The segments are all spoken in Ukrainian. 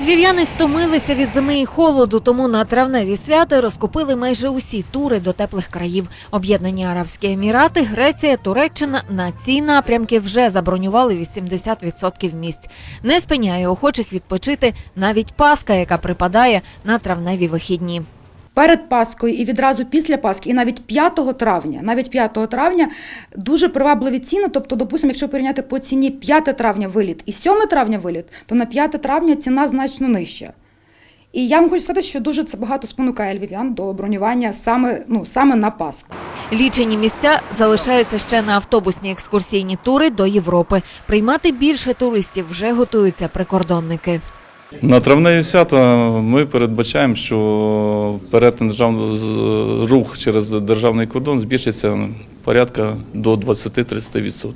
Львів'яни втомилися від зими і холоду, тому на травневі свята розкупили майже усі тури до теплих країв. Об'єднані Арабські Емірати, Греція, Туреччина на ці напрямки вже забронювали 80% місць. Не спиняє охочих відпочити навіть паска, яка припадає на травневі вихідні. Перед Паскою і відразу після Пасхи, і навіть 5 травня, навіть 5 травня дуже привабливі ціни. Тобто, допустимо, якщо порівняти по ціні 5 травня виліт і 7 травня виліт, то на 5 травня ціна значно нижча. І я вам хочу сказати, що дуже це багато спонукає львів'ян до бронювання саме, ну, саме на Пасху. Лічені місця залишаються ще на автобусні екскурсійні тури до Європи. Приймати більше туристів вже готуються прикордонники. На травневі свята ми передбачаємо, що перетин державного рух через державний кордон збільшиться порядка до 20-30%.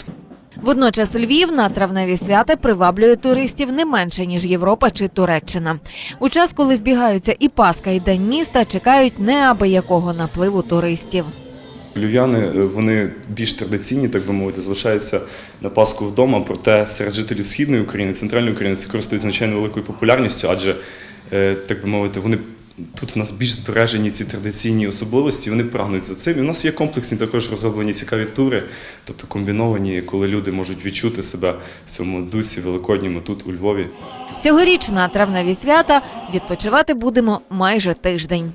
Водночас Львів на травневі свята приваблює туристів не менше ніж Європа чи Туреччина. У час, коли збігаються і Пасха, і День міста, чекають неабиякого напливу туристів. Львів'яни е, вони більш традиційні, так би мовити, залишаються на Пасху вдома. Проте серед жителів східної України, центральної України це користується звичайно великою популярністю, адже е, так би мовити, вони тут в нас більш збережені ці традиційні особливості. Вони прагнуть за цим. І у нас є комплексні також розроблені цікаві тури, тобто комбіновані, коли люди можуть відчути себе в цьому дусі великодньому тут у Львові. Цьогоріч на травневі свята відпочивати будемо майже тиждень.